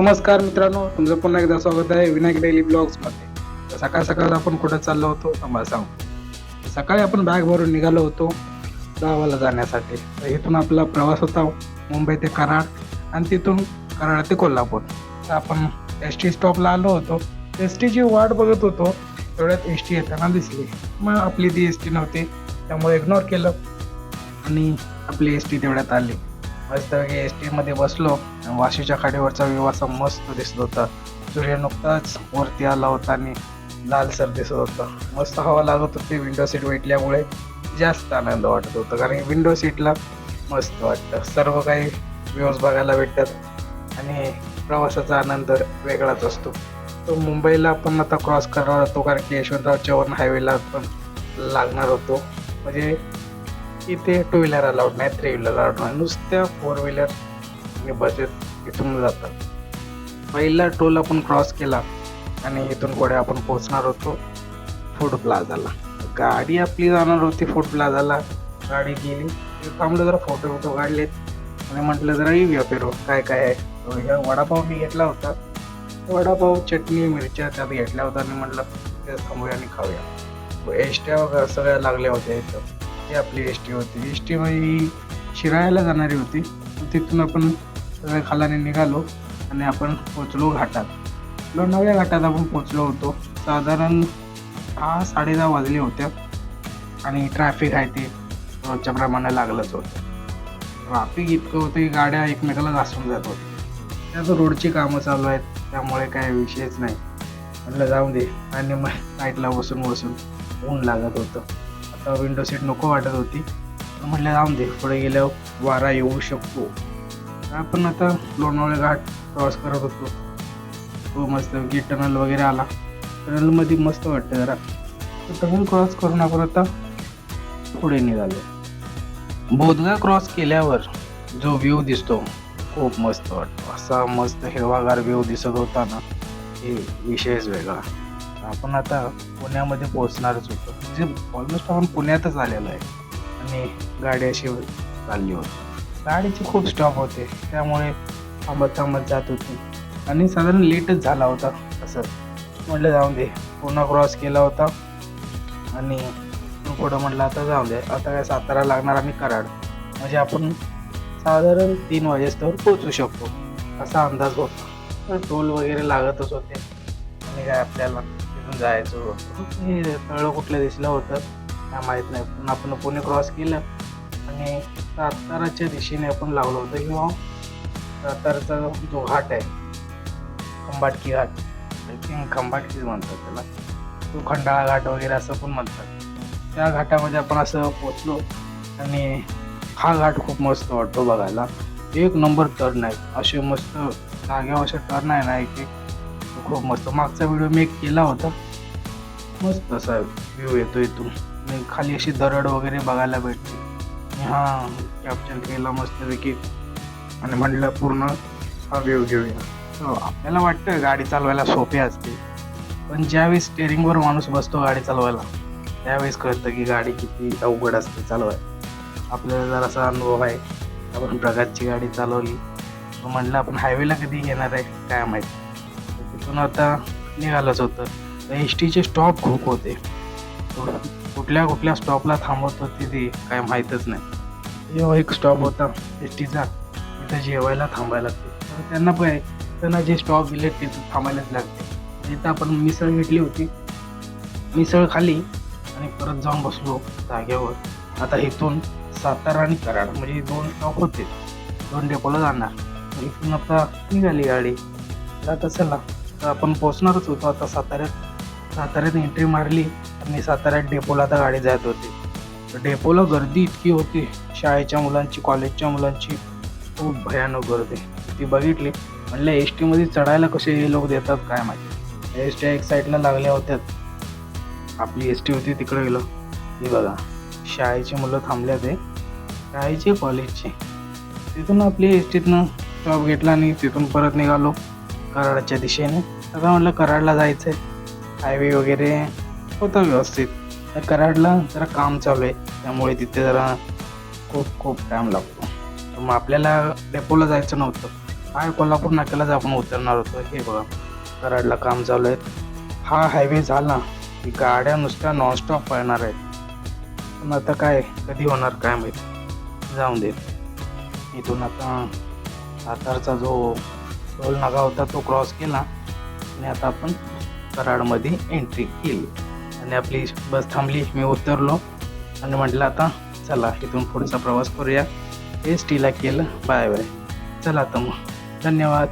नमस्कार मित्रांनो तुमचं पुन्हा एकदा स्वागत आहे विनायक डेली ब्लॉग्समध्ये. सकाळ सकाळ आपण कुठं चाललो होतो आम्हाला सांगू. सकाळी आपण बॅग भरून निघालो होतो गावाला जाण्यासाठी. तर इथून आपला प्रवास होता मुंबई ते कराड आणि तिथून कराड ते कोल्हापूर. तर आपण एस टी स्टॉपला आलो होतो. एस टीची वाट बघत होतो. तेवढ्यात एस टी येताना दिसली. मग आपली ती एस टी नव्हती त्यामुळे इग्नोर केलं आणि आपली एस टी तेवढ्यात आली. मस्त एस टीमध्ये बसलो. वाशीच्या खाडीवरचा व्यू असा मस्त दिसत होता. सूर्य नुकताच वरती आला होता आणि लालसर दिसत होता. मस्त हवा लागत होती विंडो सीट भेटल्यामुळे जास्त आनंद वाटत होता. कारण विंडो सीटला मस्त वाटतं. सर्व काही व्ह्यूज बघायला भेटतात आणि प्रवासाचा आनंद वेगळाच असतो. तो मुंबईला आपण आता क्रॉस करणार होतो कारण की यशवंतराव चव्हाण हायवेला आपण लागणार होतो. म्हणजे इथे टू व्हीलर अलाउड नाही थ्री व्हीलर अलाउड नाही. नुसत्या फोर व्हीलर आणि बसेस इथून जातात पहिला टोल आपण क्रॉस केला आणि इथून पुढे आपण पोहोचणार होतो फूड प्लाझाला गाडी आपली जाणार होती फूड प्लाझाला गाडी गेली. थांबलं जरा फोटो फोटो काढलेत. आणि म्हटलं जरा येऊया फिरू काय काय आहे? वडापाव मी घेतला होता. वडापाव चटणी मिरच्या त्यात घेतल्या होत्या. आणि म्हटलं ते थांबूया आणि खाऊया. एसट्या वगैरे सगळ्या लागल्या होत्या इथं. ही आपली एस टी होती. एस टी ही शिराळ्याला जाणारी होती. तिथून आपण सगळ्या खालाने निघालो आणि आपण पोचलो घाटात. लोणावळ्या घाटात आपण पोचलो होतो. साधारण दहा साडे दहा वाजले होत्या आणि ट्रॅफिक आहे ते रोजच्या प्रमाणे लागलंच होतं. ट्रॅफिक इतकं होतं की गाड्या एकमेकाला घासून जात होत्या. त्यात रोडची कामं चालू आहेत त्यामुळे काय विषयच नाही. म्हटलं जाऊ दे. आणि मग साईडला बसून बसून ऊन लागत होतं. आता विंडो सीट नको वाटत होती. म्हटलं जाऊन दे. पुढे गेल्यावर वारा येऊ शकतो. आपण आता लोणावळे घाट प्रवास करत होतो. तो मस्त की टनल वगैरे आला. टनलमध्ये मस्त वाटतं जरा. टनल क्रॉस करून आपण आता पुढे निघालो. बोधगा क्रॉस केल्यावर जो व्ह्यू दिसतो खूप मस्त वाटतो. असा मस्त हिरवागार व्ह्यू दिसत होता ना हे विषयच वेगळा. आपण आता पुण्यामध्ये पोहोचणारच होतो. म्हणजे ऑलमोस्ट आपण पुण्यातच आलेलो आहे. आणि गाडी अशी चालली होती. गाडीची खूप स्टॉप होते. त्यामुळे थांबत थांबत जात होती. आणि साधारण लेटच झाला होता. असं म्हटलं जाऊन दे. पुन्हा क्रॉस केला होता. आणि पुढं म्हटलं आता जाऊन दे. आता काय सातारा लागणार आणि कराड. म्हणजे आपण साधारण तीन वाजेस्तवर पोचू शकतो. असा अंदाज होता. तर टोल वगैरे लागतच होते. आणि काय आपल्याला तिथून जायचं होतं. हे तळं कुठलं दिसलं होतं? काय माहीत नाही. पण आपण पुणे क्रॉस केलं. आणि साताराच्या दिशेने आपण लावलं होतं. किंवा साताराचा जो घाट आहे खंबाटकी घाट आय थिंक खंबाटकीच म्हणतात त्याला. तो खंडाळा घाट वगैरे असं पण म्हणतात. त्या घाटामध्ये आपण असं पोचलो आणि हा घाट खूप मस्त वाटतो बघायला. एक नंबर टर्न आहे. असे मस्त जाग्यावर असे टर्न आहे ना एक एक खूप मस्त. मागचा व्हिडिओ मी एक केला होता. मस्त असा व्ह्यू येतो इथून. खाली अशी दरड वगैरे बघायला भेटते. हा कॅप्चर केला मस्तपैकी. आणि म्हटलं पूर्ण हा व्ह्यू घेऊया. आपल्याला वाटतं गाडी चालवायला सोपी असते. पण ज्यावेळेस स्टेअरिंगवर माणूस बसतो गाडी चालवायला त्यावेळेस कळतं की गाडी किती अवघड असते चालवायला आपल्याला जरासा अनुभव आहे. आपण प्रगतची गाडी चालवली. म्हटलं आपण हायवेला कधी येणार आहे काय माहीत. तिथून आता निघालंच होतं. एस टीचे स्टॉप खूप होते. कुठल्या कुठल्या स्टॉपला थांबवत होती ते काय माहीतच नाही. जेव्हा एक स्टॉप होता एस टीचा तिथं जेवायला थांबायला लागते. तर त्यांना पण त्यांना जे स्टॉप दिले तिथं थांबायलाच लागते. तिथं आपण मिसळ घेतली होती. मिसळ खाली आणि परत जाऊन बसलो जागेवर. आता इथून सातारा आणि कराड म्हणजे दोन स्टॉप होते. दोन डेपोला जाणार. इथून आता निघाली गाडी. आता चला तर आपण पोचणारच होतो. आता साताऱ्यात साताऱ्यात एंट्री मारली. आणि साताऱ्यात डेपोला आता गाडी जात होती. डेपोला गर्दी इतकी होती शाळेच्या मुलांची कॉलेजच्या मुलांची खूप भयानक गर्दी. ती बघितली. म्हणलं एस टीमध्ये चढायला कसे हे लोक देतात काय माहिती? एस टी एक साईडला लागल्या होत्या. आपली एस टी होती तिकडे गेलो. हे बघा शाळेची मुलं थांबल्या ते. शाळेचे कॉलेजचे. तिथून आपली एस टीतनं स्टॉप घेतला आणि तिथून परत निघालो कराडच्या दिशेने. आता म्हटलं कराडला जायचं आहे हायवे वगैरे होता व्यवस्थित. त्या कराडला जरा काम चालू आहे. त्यामुळे तिथे जरा खूप खूप टाईम लागतो. तर मग आपल्याला डेपोला जायचं नव्हतं. काय कोल्हापूर नाक्यालाच आपण उतरणार होतो. हे बघा. कराडला काम चालू आहे. हा हायवे झाला. की गाड्या नुसत्या नॉनस्टॉप पळणार आहेत. पण आता काय कधी होणार काय माहीत. जाऊन दे इथून आता सातारचा जो टोल नागा होता तो क्रॉस केला. आणि आता आपण कराडमध्ये एंट्री केली. आणि आपली बस थांबली. मी उतरलो आणि म्हटलं आता चला इथून पुढचा प्रवास करूया. एस टीला केलं. Bye bye. चला आता मग. धन्यवाद.